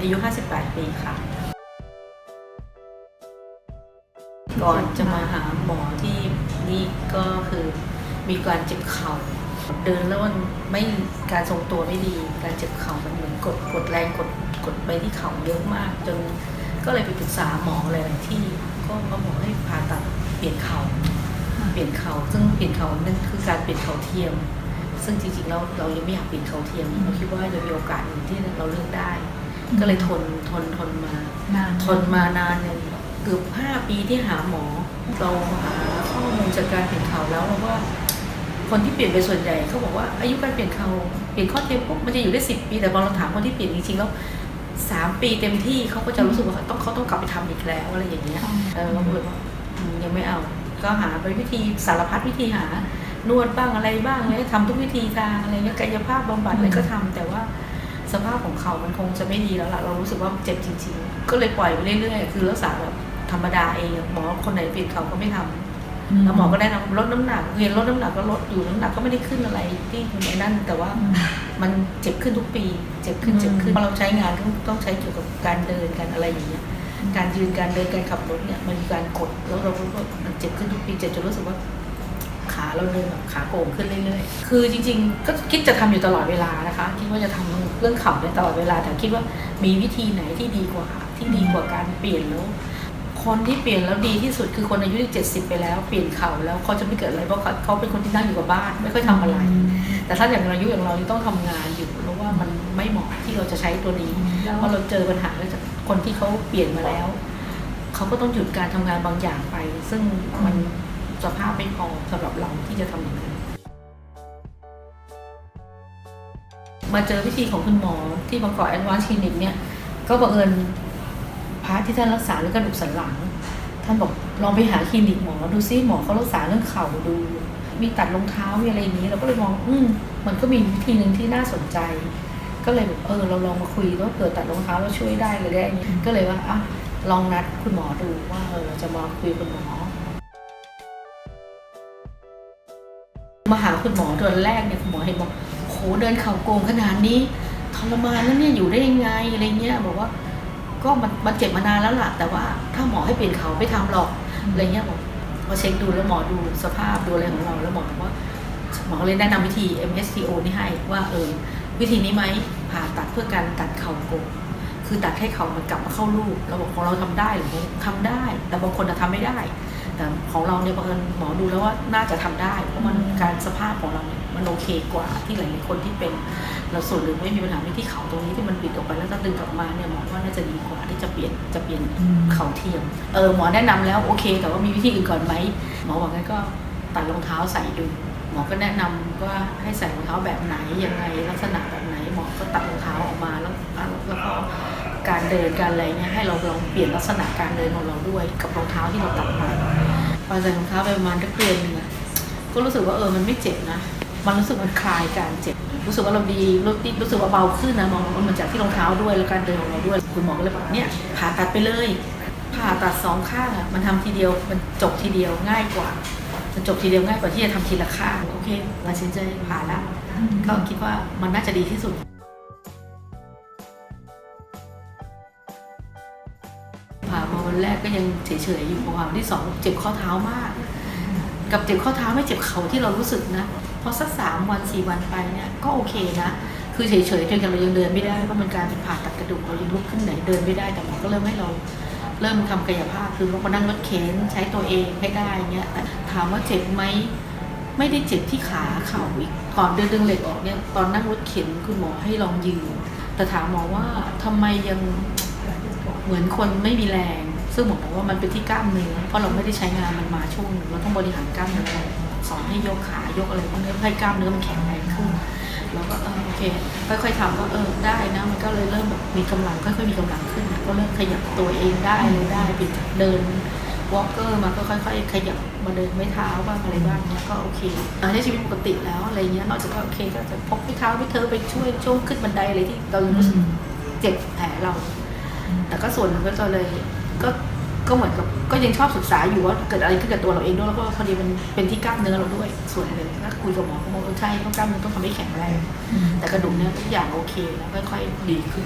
อายุ 58 ปีค่ะ ก่อนจะมาหาหมอที่นี่ก็คือมีการเจ็บเข่า เดินแล้วมันไม่การทรงตัวไม่ดี การเจ็บเข่ามันเหมือนกดกดแรงกดกดไปที่เข่าเยอะมาก จนก็เลยไปปรึกษาหมอหลายๆที่ก็มาบอกให้ผ่าตัดเปลี่ยนเข่าเปลี่ยนเข่าซึ่งเปลี่ยนเข่านั่นคือการเปลี่ยนเข่าเทียม ซึ่งจริงๆแล้วเรายังไม่อยากเปลี่ยนเข่าเทียมเราคิดว่าจะมีโอกาสหนึ่งที่เราเลือกได้ ก็เลยทนทนทนมานานทนมานานเนี่ยเกือบห้าปีที่หาหมอ เราหาข้อมูลจากการเปลี่ยนเข่าแล้วเราว่า คนที่เปลี่ยนไปส่วนใหญ่เขาบอกว่าอายุการเปลี่ยนเข่าเปลี่ยนข้อเทียมปุ๊บมันจะอยู่ได้สิบปี แต่พอเราถามคนที่เปลี่ยนจริงๆแล้วสามปีเต็มที่เขาก็จะรู้สึกว่าต้องเขาต้องกลับไปทำอีกแล้วอะไรอย่างเงี้ยเออเราก็เลยว่าอืมยังไม่เอา ก็หาไปวิธีสารพัดวิธีหานวดบ้างอะไรบ้างเลยทำทุกวิธีทางอะไรเงี้ยกายภาพบำบัดอะไรก็ทำแต่ว่า สภาพของเขามันคงจะไม่ดีแล้วล่ะ เรารู้สึกว่ามันเจ็บจริงๆ ก็เลยปล่อยไปเรื่อยๆ คือรักษาแบบธรรมดาเองหมอคนไหนเปลี่ยนเขาก็ไม่ทำแล้วหมอก็แนะนำลดน้ำหนักเรียนลดน้ำหนักก็ลดอยู่น้ำหนักก็ไม่ได้ขึ้นอะไรที่ในนั่น แต่ว่ามันเจ็บขึ้นทุกปี เจ็บขึ้นเจ็บขึ้นพอเราใช้งานต้องต้องใช้เกี่ยวกับการเดินการอะไรอย่างเงี้ยการยืนการเดินการขับรถเนี่ยมันมีการกดแล้วเราก็มันเจ็บขึ้นทุกปีเจ็บจนรู้สึกว่า ขาเราเดินแบบขาโก่งขึ้นเรื่อยๆ คือจริงๆ ก็คิดจะทำอยู่ตลอดเวลานะคะ คิดว่าจะทำเรื่องเข่าเนี่ยตลอดเวลา แต่คิดว่ามีวิธีไหนที่ดีกว่า ที่ดีกว่าการเปลี่ยนแล้ว คนที่เปลี่ยนแล้วดีที่สุดคือคนอายุที่เจ็ดสิบไปแล้ว เปลี่ยนเข่าแล้วเขาจะไม่เกิดอะไรเพราะเขาเขาเป็นคนที่นั่งอยู่กับบ้าน ไม่ค่อยทำอะไร แต่ถ้าอย่างอายุอย่างเรานี่ต้องทำงานอยู่เพราะว่ามันไม่เหมาะที่เราจะใช้ตัวนี้เพราะเราเจอปัญหาแล้วจากคนที่เขาเปลี่ยนมาแล้วเขาก็ต้องหยุดการทำงานบางอย่างไป ซึ่งมัน สภาพไม่พอสำหรับเราที่จะทำอย่างนั้นมาเจอวิธีของคุณหมอที่บางกอกแอนวานคลินิกเนี่ย ก็บังเอิญพาร์ทที่ท่านรักษาเรื่องกระดูกสันหลัง ท่านบอกลองไปหาคลินิกหมอดูซิหมอเขารักษาเรื่องเข่าดู มีตัดรองเท้ามีอะไรอย่างนี้เราก็เลยมองอืมมันก็มีวิธีหนึ่งที่น่าสนใจ ก็เลยแบบเออเราลองมาคุยว่าเกิดตัดรองเท้าเราช่วยได้เลยได้ก็เลยว่าอะลองนัดคุณหมอดูว่าเออเราจะมาคุยกับคุณหมอ มาหาคุณหมอตอนแรกเนี่ยคุณหมอเห็นบอกโหเดินเข่าโกงขนาดนี้ทรมานแล้วเนี่ยอยู่ได้ยังไงอะไรเงี้ยบอกว่า ก็มันมันเจ็บมานานแล้วล่ะ แต่ว่าถ้าหมอให้เปลี่ยนเขาไม่ทำหรอกอะไรเงี้ยบอกพอเช็คดูแล้วหมอดูสภาพดูอะไรของเราแล้วหมอบอกว่าหมอเลยแนะนำวิธี MSTO นี่ให้ว่าเออวิธีนี้ไหมผ่าตัดเพื่อการตัดเข่าโกงคือตัดให้เขามันกลับมาเข้ารูปเราบอกของเราทำได้หรือทำได้ แต่บางคนจะทำไม่ได้ แต่ของเราเนี่ยบังเอิญหมอดูแล้วว่าน่าจะทำได้ เพราะมันการสภาพของเราเนี่ยมันโอเคกว่าที่หลายๆคนที่เป็น เราส่วนหนึ่งไม่มีปัญหาไม่ที่เขาตรงนี้ที่มันบิดออกไปแล้วก็ดึงกลับมาเนี่ยหมอว่าน่าจะดีกว่าที่จะเปลี่ยนจะเปลี่ยนเข่าเทียมเออหมอแนะนำแล้วโอเค แต่ว่ามีวิธีอื่นก่อนไหมหมอบอกงั้นก็ตัดรองเท้าใส่ดูหมอก็แนะนำว่าให้ใส่รองเท้าแบบไหนยังไงลักษณะแบบไหนหมอก็ตัดรองเท้าออกมาแล้วแล้วก็ การเดินการอะไรเนี่ยให้เราลองเปลี่ยนลักษณะการเดินของเราด้วย กับรองเท้าที่เราตัดมาพอใส่รองเท้าไปประมาณสักเดือนหนึงก็รู้สึกว่าเออมันไม่เจ็บนะ มันรู้สึกมันคลายการเจ็บ รู้สึกว่าเราดีรู้สึกรู้สึกว่าเบาขึ้นนะมองมันมาจากที่รองเท้าด้วยแล้วการเดินของเราด้วยคุณหมอก็เลยบอกเนี่ยผ่าตัดไปเลยผ่าตัดสองข้างอะมันทำทีเดียวมันจบทีเดียวง่ายกว่ามันจบทีเดียวง่ายกว่าที่จะทำทีละข้างโอเคตัดสินใจผ่าละก็คิดว่ามันน่าจะดีที่สุด ผ่ามาวันแรกก็ยังเฉยๆอยู่พอผ่าวันที่สองเจ็บข้อเท้ามาก กับเจ็บข้อเท้าไม่เจ็บเข่าที่เรารู้สึกนะพอสักสามวันสี่วันไปเนี่ยก็โอเคนะ คือเฉยๆจนเรายังเดินไม่ได้เพราะมันการเป็นผ่าตัดกระดูกเรายังลุกขึ้นไหนเดินไม่ได้แต่หมอก็เริ่มให้เราเริ่มทำกายภาพคือเราก็นั่งรถเข็นใช้ตัวเองให้ได้เงี้ยถามว่าเจ็บไหมไม่ได้เจ็บที่ขาเข่าอีกก่อนเดินดึงเหล็กออกเนี่ยตอนนั่งรถเข็นคุณหมอให้ลองยืนแต่ถามหมอว่าทำไมยัง เหมือนคนไม่มีแรง ซึ่งผมบอกว่ามันเป็นที่กล้ามเนื้อเพราะเราไม่ได้ใช้งานมันมาช่วงหนึ่งเราต้องบริหารกล้ามเนื้อสอนให้ยกขายกอะไรพวกนี้เพื่อให้กล้ามเนื้อมันแข็งแรงขึ้นเราก็เออโอเค ค่อยๆทำก็เออได้นะมันก็เลยเริ่มแบบมีกำลังค่อยๆมีกำลังขึ้น ก็เริ่มขยับตัวเองได้เลยได้เปลี่ยนจากเดินวอล์กเกอร์มาก็ค่อยๆ ขยับมาเดินไม่เท้าบ้างอะไรบ้างเนี้ยก็โอเคอาใช้ชีวิตปกติแล้วอะไรเงี้ยนอกจากว่าโอเคก็จะพกไม่เท้าไม่เธอไปช่วยช่วงขึ้นบันไดอะไรที่เรายังรู้สึกเจ็บแผลเรา แต่ก็ส่วนหนึ่งก็จะเลยก็ก็เหมือนกับก็ยังชอบศึกษาอยู่ว่าเกิดอะไรขึ้นกับตัวเราเองด้วยแล้วก็พอดีมันเป็นที่กล้ามเนื้อเราด้วยส่วนหนึ่งถ้าคุยกับหมอเขาบอกว่าใช่เพราะกล้ามเนื้อต้องทำให้แข็งแรงแต่กระดูกเนื้อทุกอย่างโอเคแล้วค่อยๆดีขึ้น